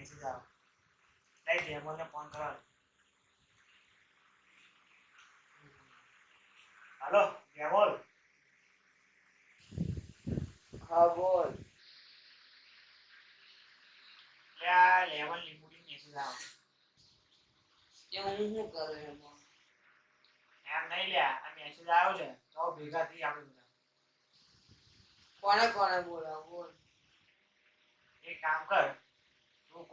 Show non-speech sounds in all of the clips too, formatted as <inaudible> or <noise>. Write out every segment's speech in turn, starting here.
Message આવે લઈ ડેમોને phone કરો હાલો ડેમોલ હા બોલ લે લેવલ લીંબુડી મેસેજ આવે એ હું શું કરું એમાં એમ નહીં લ્યા આ મેસેજ આવ્યો છે તો ભેગા થઈ આપણે બધા કોને કોને બોલાવ બોલ. એક કામ કર.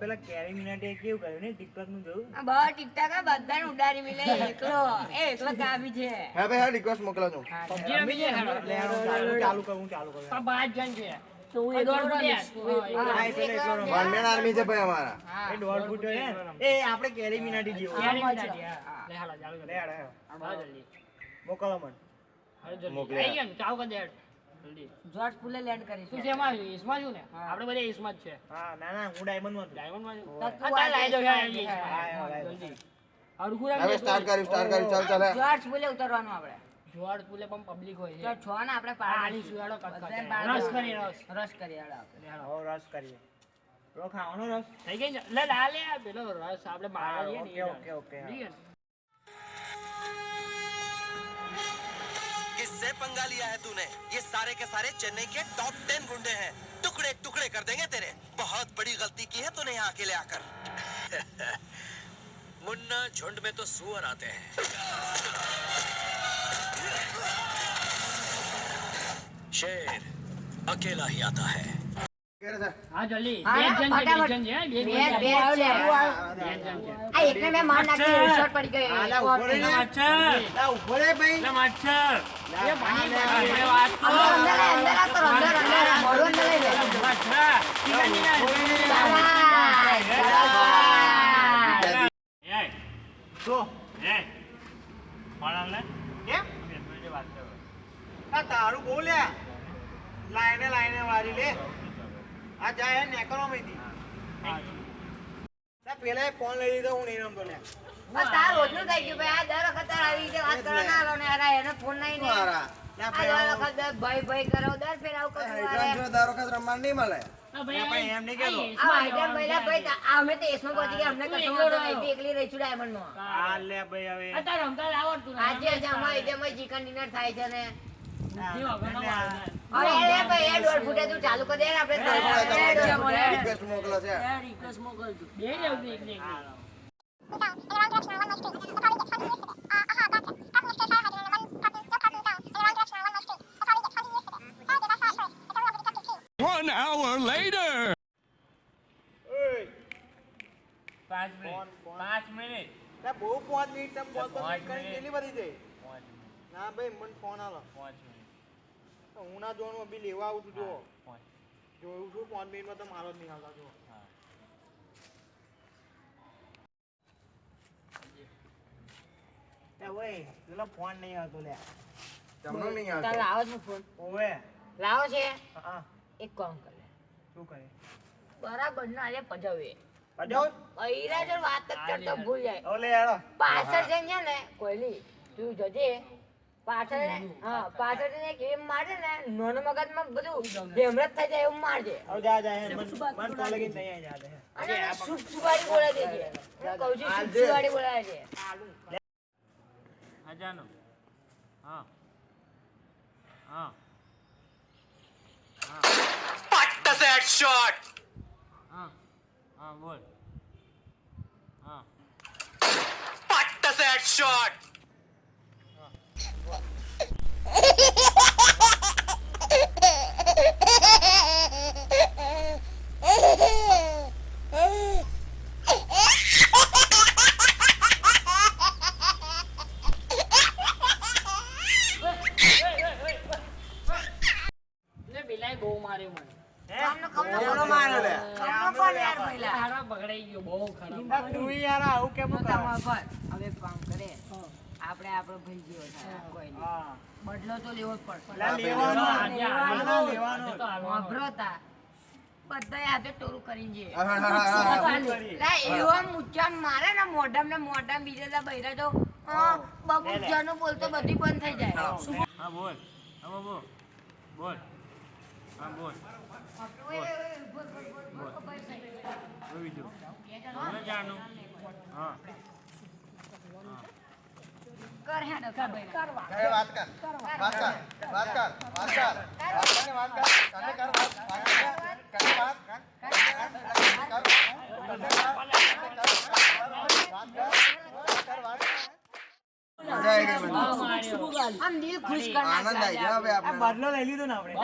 પેલા કેરી મિનાટે કેવું કર્યું ને ટિકટોકનું જોયું? આ ટિકટોક આ બધાને ઉડારી મિલે એકલો. એ એકલો કાબી છે. હા ભાઈ હા રિક્વેસ્ટ મોકલા છું. રમી હેડો. લે, હેડો, ચાલુ ચાલુ કરું ચાલુ કરું. તો રમે. વનમેન આર્મી છે ભાઈ અમારા. હા. એ દોઢ ફૂટ હે આપણે કેરી કેરી લે, જોર્જ કરી છે. હા ના ના? હું. ડાયમંડમાં છું. તું આ જાય. છે. હા, હા, હા. હવે સ્ટાર્ટ કર્યું સ્ટાર્ટ કર્યું ચાલ ચાલ. જોર્જ પુલે ઉતરવાનું આપણે. તો છો. ને આપણે પાડી બધાને પાડી રસ કરી હાલો આપણે. હવે રસ કરીએ. પેલો ખાવાનો રસ? હા, ઓકે ઓકે ઓકે पंगा लिया है तूने। ये सारे के सारे चेन्नई के टॉप टेन गुंडे हैं। टुकड़े टुकड़े कर देंगे तेरे। बहुत बड़ी गलती की है तूने यहाँ अकेले आकर। <laughs> मुन्ना, झुंड में तो सुअर आते हैं। शेर, अकेला ही आता है। હા, ફટાફટ. બે જ, બે જ છે. આ એકને મેં માર નાખી રિસોર્ટ પડી ગઈ. આ લા, ઊભો રહી. લે. લા, ઊભો રહે ભાઈ. લા, અંદર અંદર અંદર આ કરો, અંદર, અંદર, આ અંદર લઈ લે. શાબાશ, શાબાશ. જો. કેમ? આ તારું બોલ્યા લાઈને લાઈને વાળી લે. આ જાય ને નેકરો માંથી લા, પેલા ફોન લઈ લીધો હું નહીં રમતો લે તાર રોજનું થઈ ગયું ભાઈ. આ દર વખત તાર આવી રીતે વાત કરવા ના આલો ને અરે એને ફોન નહીં ને. આ દર વખત ભાઈ ભાઈ કરો, દર ફેર આવું કરતું હૈદરાબાદ અરે. જો દર વખત રમવાનું નહીં મળે. લા, પણ એમ નહીં કહેતો. આ આઈટમ પહેલા ભાઈ તા- આ અમે તો એસમાં પહોંચી ગયા, અમને કશો વાંધો નહીં. તે એકલી રહીશું ડાયમંડમાં. આ લે ભાઈ હવે આજે જ આમાં આઈટમમાં chicken dinner થાય છે ને. આ, હવે એ ભાઈ એ દોઢ ફૂટે તું ચાલુ કરી દે ને આપણે દોઢ ફૂટે. રિક્વેસ્ટ મોકલો છે ઓય. Phone, phone. લા, બહુ પાંચ મિનિટ તમે પાંચ પાંચ મિનિટ કરીને કેટલી બધી થઈ ના ભાઈ મને ફોન આલો હું ના જોવાનું અભી લેવા આવું છું જો જોયું છું પાંચ મિનિટમાં તો મારો જ નહીં હાલતા જો લે ઓય પેલો ફોન નહીં આવતો લે. તમને નહીં તારે આવતો લાવો છે ફોન ઓવે. લાવો છે? હા. એક કામ કરે શું કરે? બરાબર ના આજે પજાવે પજાવ? બૈરા જો વાત જ કરતો ભૂલ જાય. ઓલે હેડો. પાછળ જઈને છે ને કોયલી તું જજે. પાછળ હા પાછળ ને ગેમ મારે ને નોન મગજ માં બધું હેમરત થઈ જાય એવું મારજે ઓ જા જા હે મન મન તો લગી નહીં આ જા અને સુસુવાડી બોલા દેજે હું કહું છું સુસુવાડી બોલા દેજે હજાનો હા હા પટ્ટ સેટ શોટ હા હા બોલ હા પટ્ટ સેટ શોટ લા લેવાનો ભાઈ જેવો કોઈ બદલો તો લેવો જ પડશે બધા હાથે ટોરું કરીને એવા મુચ્ચા મારે ને મોઢામ ને મોઢામ બીજા બૈરા તો બાપુ બોલતો બધી બંધ થઈ જાય બોલ બોલ બોલ. હા બોલ. બોલ. બીજું? તમે જાણો? હા. કર કર. અરે વાત કર. વાત કર. વાત કર વાત કર. વાત કર વાત કર. તને કર વાત વાત કર. કર વાત. કર કર આમ દિલ ખુશ કર. બદલો લઈ લીધો ને આપણે.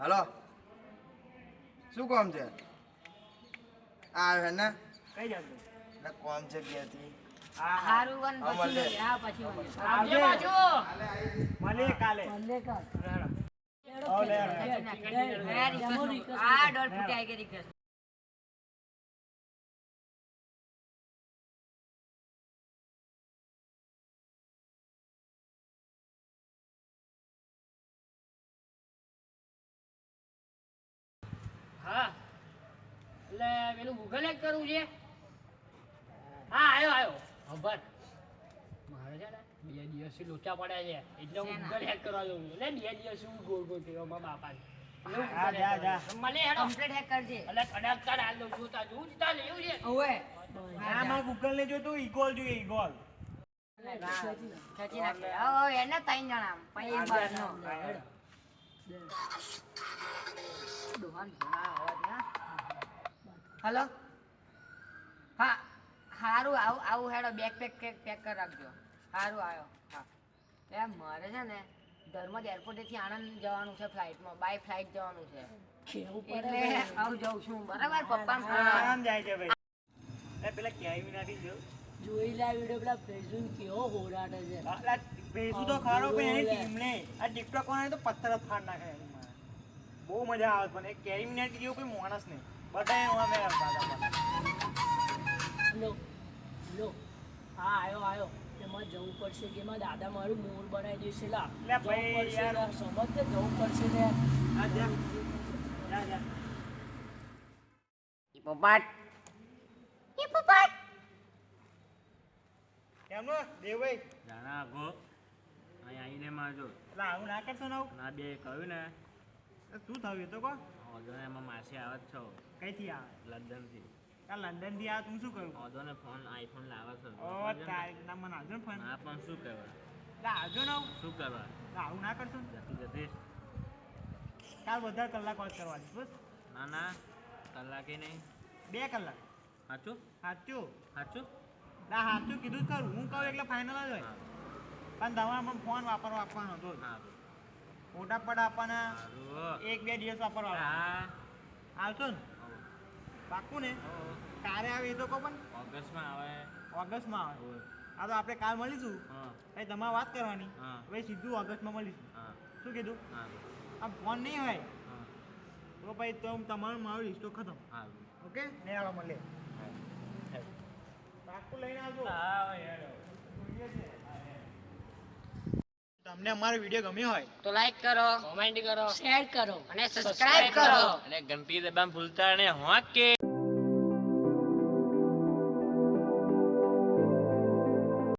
હલો. શું કોમ છે? આવે હે ને? કઈ જતું કોમ છે હા હારું પછી પછી. આવજે. કાલે. હા. એટલે પેલું ગૂગલ કરવું છે? હા આવ્યો આવ્યો. ખબર દિવસથી લોચા પડ્યા છે. એટલે હું શેના? હેક કરવા જઉં છું. એટલે બે દિવસ હું ગોળ ગોળ કર્યો મારા બાપાને. ગૂગલ ને જોતું ઈગોલ જોઈએ ઈગોલ. એને ત્રણ જણા. હલો? હા સારું આવું આવું હેડો બેગ પેક પેક કરી રાખજો. હારું આવ્યો. હા. એ મારે છે ને ધર્મ એરપોર્ટેથી આણંદ જવાનું છે ફ્લાઇટમાં બાય ફ્લાઇટ જવાનું છે. એટલે આવું જઉં છું. બરાબર પપ્પા આરામ જાય છે ભાઈ. એ પેલા ક્યાંય નથી જો જોઈ લા વિડિયો પેલા ફેસબુક કેવો હોરાડે છે. અલા, ફેસબુક તો ખરો પણ એની ટીમને આ ટિકટોક વાળાને તો પથ્થર જ ફાડ નાખે બહુ મજા આવે પણ એ કેરી મિનિટ જેવું કોઈ માણસ નહીં બધા પાછા પાછા. લો લો. હા આયો આયો. એમાં જવું પડશે કે એમાં દાદા મારું મોર બનાવી દેશે. લા સમજ ને જવું પડશે ને. જા, જા. દેવભાઈ. જાણા આગો અહીં આવીને મારજો એટલે આવું ના કરશો ને ના બે કહ્યું ને. એ શું થયું તો કહો. એમાં માસી આવે છો. કઈથી આવે? લંડનથી આ લંડનથી આવે તું શું કર્યું ઓદો ને ફોન આઈફોન લાવે છે. ઓ તારી ના મને આજો ને ફોન. ના પણ શું કરવા? એટલે આજો ને શું કરવા? એટલે આવું ના કરશો ને? જતી જતી. કાલ બધા કલાક વાત કરવાની બસ. ના ના કલાકે નહીં. બે કલાક. સાચું સાચું સાચું ના સાચું કીધું જ ખરું હું કહું એટલે ફાઇનલ જ હોય. પણ તમારે ફોન વાપરવા આપવાનો હતો ફોટા પડ આપવાના. એક બે દિવસ વાપરવા હા. આવશો ને? પાક્કું ને કારે આવે એ તો કહો પણ ઓગસ્ટમાં આવે. ઓગસ્ટમાં આવે. હા તો આપણે કાલ મળીશું. હા. ભાઈ તમારે વાત કરવાની. ભાઈ સીધું ઓગસ્ટમાં મળીશું. હા. શું કીધું? હા. આ ફોન નહીં હોય. હા. તો ભાઈ તો તમારું મારું રિસ્ટો ખતમ. હા. ઓકે? ને આવો મળે. પાક્કું લઈને આવજો. તમને અમારો વીડિયો ગમ્યો હોય તો લાઈક કરો કોમેન્ટ કરો. શેર કરો અને સબસ્ક્રાઇબ કરો. અને ઘંટી દબાણ ભૂલતા અને હોકે? કે